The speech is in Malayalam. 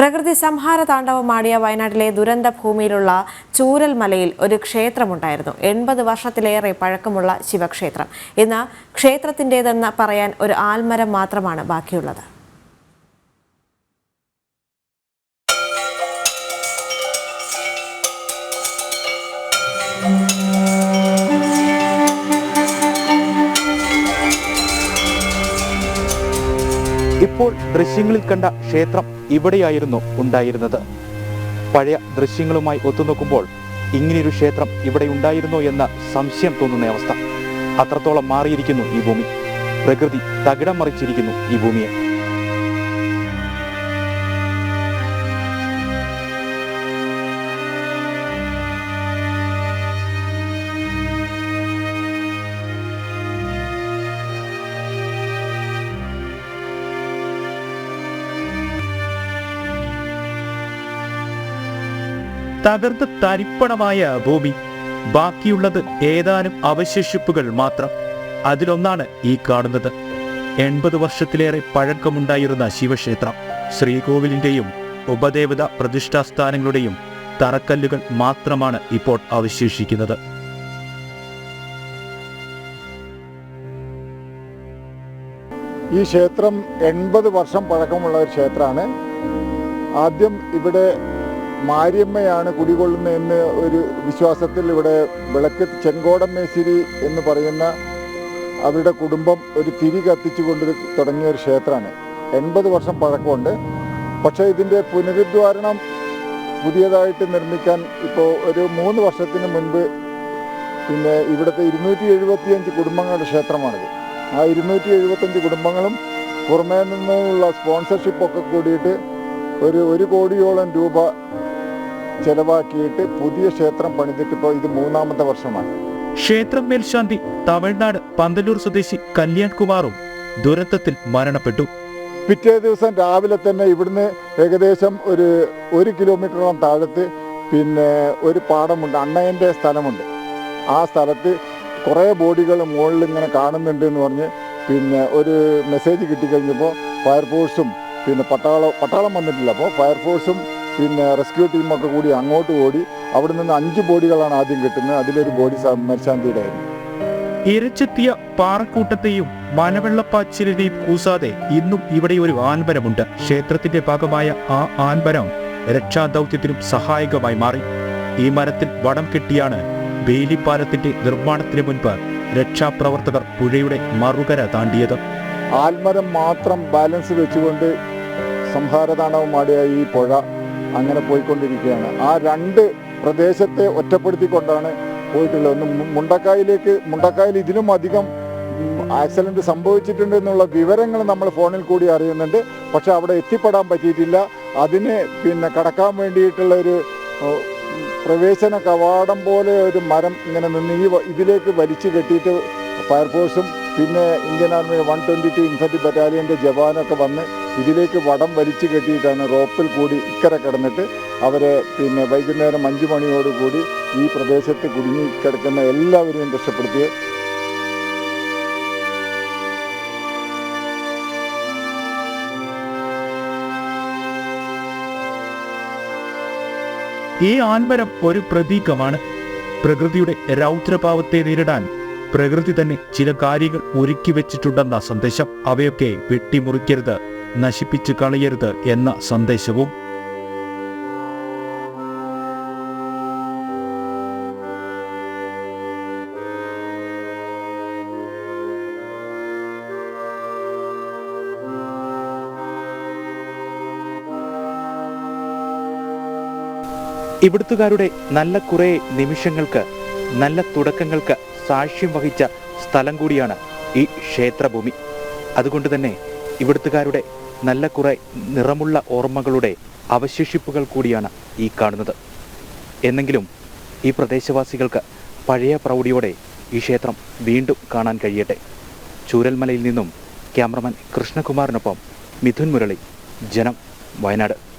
പ്രകൃതി സംഹാര താണ്ഡവമാടിയ വയനാട്ടിലെ ദുരന്ത ഭൂമിയിലുള്ള ചൂരൽ മലയിൽ ഒരു ക്ഷേത്രമുണ്ടായിരുന്നു. എൺപത് വർഷത്തിലേറെ പഴക്കമുള്ള ശിവക്ഷേത്രം. ഇന്ന് ക്ഷേത്രത്തിന്റെതെന്ന് പറയാൻ ഒരു ആൽമരം മാത്രമാണ് ബാക്കിയുള്ളത്. ഇപ്പോൾ ദൃശ്യങ്ങളിൽ കണ്ട ക്ഷേത്രം ഇവിടെയായിരുന്നു ഉണ്ടായിരുന്നത്. പഴയ ദൃശ്യങ്ങളുമായി ഒത്തുനോക്കുമ്പോൾ ഇങ്ങനെയൊരു ക്ഷേത്രം ഇവിടെ ഉണ്ടായിരുന്നോ എന്ന സംശയം തോന്നുന്ന അവസ്ഥ. അത്രത്തോളം മാറിയിരിക്കുന്നു ഈ ഭൂമി. പ്രകൃതി തകിടം മറിച്ചിരിക്കുന്നു ഈ ഭൂമിയെ. തകർന്ന് തരിപ്പണമായ ഭൂമി. ബാക്കിയുള്ളത് ഏതാനും അവശേഷിപ്പുകൾ മാത്രം. അതിലൊന്നാണ് ഈ കാണുന്നത്. എൺപത് വർഷത്തിലേറെ പഴക്കമുണ്ടായിരുന്ന ശിവക്ഷേത്രം. ശ്രീകോവിലിന്റെയും ഉപദേവത പ്രതിഷ്ഠാസ്ഥാനങ്ങളുടെയും തറക്കല്ലുകൾ മാത്രമാണ് ഇപ്പോൾ അവശേഷിക്കുന്നത്. ഈ ക്ഷേത്രം എൺപത് വർഷം പഴക്കമുള്ള ഒരു ക്ഷേത്രമാണ്. ആദ്യം ഇവിടെ മാരിയമ്മയാണ് കുടികൊള്ളുന്നതെന്ന് ഒരു വിശ്വാസത്തിൽ ഇവിടെ വിളക്ക് ചെങ്കോടം മേശ്ശേരി എന്ന് പറയുന്ന അവരുടെ കുടുംബം ഒരു തിരി കത്തിച്ചു കൊണ്ട് തുടങ്ങിയ ഒരു ക്ഷേത്രമാണ്. എൺപത് വർഷം പഴക്കമുണ്ട്. പക്ഷേ ഇതിന്റെ പുനരുദ്ധാരണം പുതിയതായിട്ട് നിർമ്മിക്കാൻ ഇപ്പോൾ ഒരു മൂന്ന് വർഷത്തിന് മുൻപ് പിന്നെ ഇവിടുത്തെ ഇരുന്നൂറ്റി എഴുപത്തിയഞ്ച് കുടുംബങ്ങളുടെ ക്ഷേത്രമാണിത്. ആ ഇരുന്നൂറ്റി എഴുപത്തഞ്ച് കുടുംബങ്ങളും പുറമേ നിന്നുള്ള സ്പോൺസർഷിപ്പൊക്കെ കൂടിയിട്ട് ഒരു ഒരു കോടിയോളം രൂപ ചെലവാക്കിയിട്ട് പുതിയ ക്ഷേത്രം പണിതിട്ട് ഇപ്പോൾ ഇത് മൂന്നാമത്തെ വർഷമാണ്. ക്ഷേത്രം മേൽശാന്തി തമിഴ്നാട് പന്തലൂർ സ്വദേശി കല്യാൺ കുമാറും ദുരന്തത്തിൽ മരണപ്പെട്ടു. പിറ്റേ ദിവസം രാവിലെ തന്നെ ഇവിടുന്ന് ഏകദേശം ഒരു ഒരു കിലോമീറ്ററോളം താഴത്ത് പിന്നെ ഒരു പാടമുണ്ട് അണ്ണയന്റെ സ്ഥലമുണ്ട്. ആ സ്ഥലത്ത് കുറേ ബോഡികൾ മുകളിൽ ഇങ്ങനെ കാണുന്നുണ്ട് എന്ന് പറഞ്ഞ് പിന്നെ ഒരു മെസ്സേജ് കിട്ടിക്കഴിഞ്ഞപ്പോൾ ഫയർഫോഴ്സും പിന്നെ പട്ടാളം പട്ടാളം വന്നിട്ടില്ല. അപ്പോൾ ഫയർഫോഴ്സും പിന്നെ റെസ്ക്യൂ ടീമൊക്കെ കൂടി അങ്ങോട്ട് ഓടി അവിടെ നിന്ന് അഞ്ച് ബോഡികളാണ് ആദ്യം കിട്ടുന്നത്. അതിലൊരു ബോഡി മരിശാന്തിയുടെ ആയിരുന്നു ഇരച്ചെത്തിയ പാറക്കൂട്ടത്തെയും മനവെള്ളപ്പാച്ചിലിനെയും കൂസാതെ ഇന്നും ഇവിടെ ഒരു ആൻപരമുണ്ട് ക്ഷേത്രത്തിന്റെ ഭാഗമായ ആ ആൻപരം രക്ഷാദൗത്യത്തിനും സഹായകമായി മാറി. ഈ മരത്തിൽ വടം കെട്ടിയാണ് ബേലിപ്പാലത്തിന്റെ നിർമ്മാണത്തിന് മുൻപ് രക്ഷാപ്രവർത്തകർ പുഴയുടെ മറുകര താണ്ടിയത്. ആൽമരം മാത്രം ബാലൻസ് വെച്ചുകൊണ്ട് സംഹാരതാണ്ഡവമാടിയ ഈ പുഴ. അങ്ങനെ പോയിക്കൊണ്ടിരിക്കുകയാണ്. ആ രണ്ട് പ്രദേശത്തെ ഒറ്റപ്പെടുത്തിക്കൊണ്ടാണ് പോയിട്ടുള്ളത്. ഒന്ന് മുണ്ടക്കായിലേക്ക് മുണ്ടക്കായിൽ ഇതിലും അധികം ആക്സിഡന്റ് സംഭവിച്ചിട്ടുണ്ട് എന്നുള്ള വിവരങ്ങൾ നമ്മൾ ഫോണിൽ കൂടി അറിയുന്നുണ്ട്. പക്ഷെ അവിടെ എത്തിപ്പെടാൻ പറ്റിയിട്ടില്ല. അതിന് പിന്നെ കടക്കാൻ വേണ്ടിയിട്ടുള്ള ഒരു പ്രവേശന കവാടം പോലെ ഒരു മരം ഇങ്ങനെ നിന്ന് ഈ ഇതിലേക്ക് വലിച്ചു കെട്ടിയിട്ട് ഫയർഫോഴ്സും പിന്നെ Indian Army one twenty two infantry ബറ്റാലിയന്റെ ജവാനൊക്കെ വന്ന് ഇതിലേക്ക് വടം വലിച്ചു കെട്ടിയിട്ടാണ് റോപ്പിൽ കൂടി ഇക്കരെ കിടന്നിട്ട് അവരെ പിന്നെ വൈകുന്നേരം അഞ്ച് മണിയോടുകൂടി ഈ പ്രദേശത്ത് കുടുങ്ങി കിടക്കുന്ന എല്ലാവരെയും രക്ഷപ്പെടുത്തി ഈ ആൻമരം ഒരു പ്രതീകമാണ്. പ്രകൃതിയുടെ രൗദ്രഭാവത്തെ നേരിടാൻ പ്രകൃതി തന്നെ ചില കാര്യങ്ങൾ ഒരുക്കി വെച്ചിട്ടുണ്ടെന്ന സന്ദേശം അവയൊക്കെ വെട്ടിമുറിക്കരുത് നശിപ്പിച്ച് കളയരുത് എന്ന സന്ദേശവും ഇവിടുത്തുകാരുടെ നല്ല കുറേ നിമിഷങ്ങൾക്ക് നല്ല തുടക്കങ്ങൾക്ക് സാക്ഷ്യം വഹിച്ച സ്ഥലം കൂടിയാണ് ഈ ക്ഷേത്രഭൂമി. അതുകൊണ്ട് തന്നെ ഇവിടുത്തുകാരുടെ നല്ല കുറെ നിറമുള്ള ഓർമ്മകളുടെ അവശേഷിപ്പുകൾ കൂടിയാണ് ഈ കാണുന്നത്. എന്നെങ്കിലും ഈ പ്രദേശവാസികൾക്ക് പഴയ പ്രൗഢിയോടെ ഈ ക്ഷേത്രം വീണ്ടും കാണാൻ കഴിയട്ടെ. ചൂരൽമലയിൽ നിന്നും ക്യാമറമാൻ കൃഷ്ണകുമാറിനൊപ്പം മിഥുൻ മുരളി ജനം വയനാട്.